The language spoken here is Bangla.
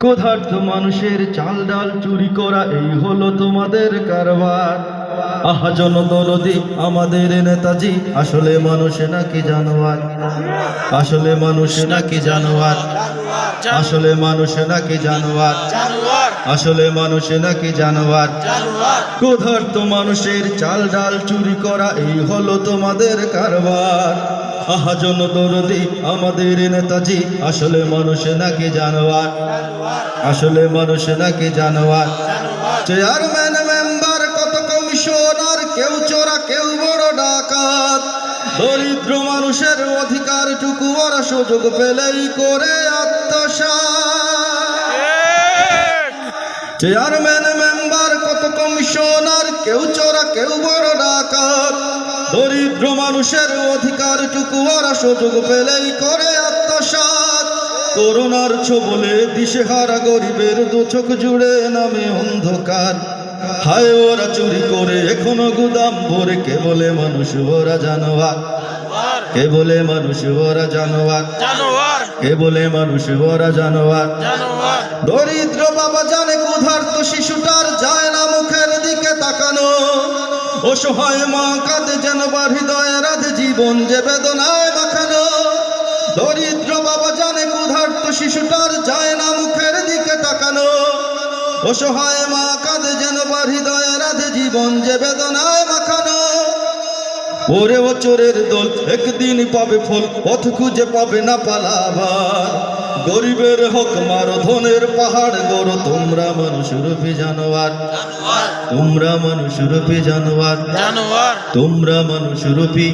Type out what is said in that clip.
ক্ষুধার্ত মানুষের চাল ডাল চুরি করা, এই হলো তোমাদের কারবার। আহা জনদরদি আমাদের নেতাজি, আসলে মানুষ নাকি জানোয়ার? আসলে মানুষ নাকি জানোয়ার? আসলে মানুষ নাকি জানোয়ার? আসলে মানুষ নাকি জানোয়ার? ক্ষুধার্ত মানুষের চাল ডাল চুরি করা, এই হলো তোমাদের কারবার। আহা জনদরদি আমাদের নেতাজি, আসলে মানুষ নাকি জানোয়ার? আসলে মানুষ নাকি জানোয়ার? চেয়ারম্যান মেম্বার কত কমিশনার কেউ চোরা, কেউ বড় ডাকাত। দরিদ্র মানুষের অধিকারটুকু ওরা সুযোগ পেলেই করে আত্মসাৎ। চেয়ারম্যান মেম্বার কত কমিশনার কেউ চোরা, কেউ বড় ডাকাত। দরিদ্র মানুষের অধিকারটুকু ওরা সুযোগ পেলেই করে আত্মসাৎ। করোনার ছবলে দিশেহারা গরিবের দু চোখ জুড়ে নামে অন্ধকার। হায় ওরা চুরি করে এখনও গুদাম ভরে কে বলে মানুষ ওরা জানোয়ার। কে বলে মানুষ ওরা জানোয়ার। জানোয়ার। কে বলে মানুষ ওরা জানোয়ার। জানোয়ার। দরিদ্র বাবা জানে ক্ষুধার্ত শিশুটার যায় অসহায় মা কাঁদে যেন বার হৃদয়ে রাধে জীবন যে বেদনায় মাখানো। দরিদ্র বাবা জানে ক্ষুধার্ত শিশুটার যায় না মুখের দিকে তাকানো। অসহায় মা কাঁদে যেন বার হৃদয়ে রাধে জীবন যে বেদনায় মাখানো। ওরে ও চোরের দল, একদিন পাবে ফল, পথ খুঁজে পাবে না পালাবার। গরিবের হক মার ধনের পাহাড় গড় তোমরা মানুষরূপী জানোয়ার। তোমরা মানুষরূপী জানোয়ার। তোমরা মানুষ রূপী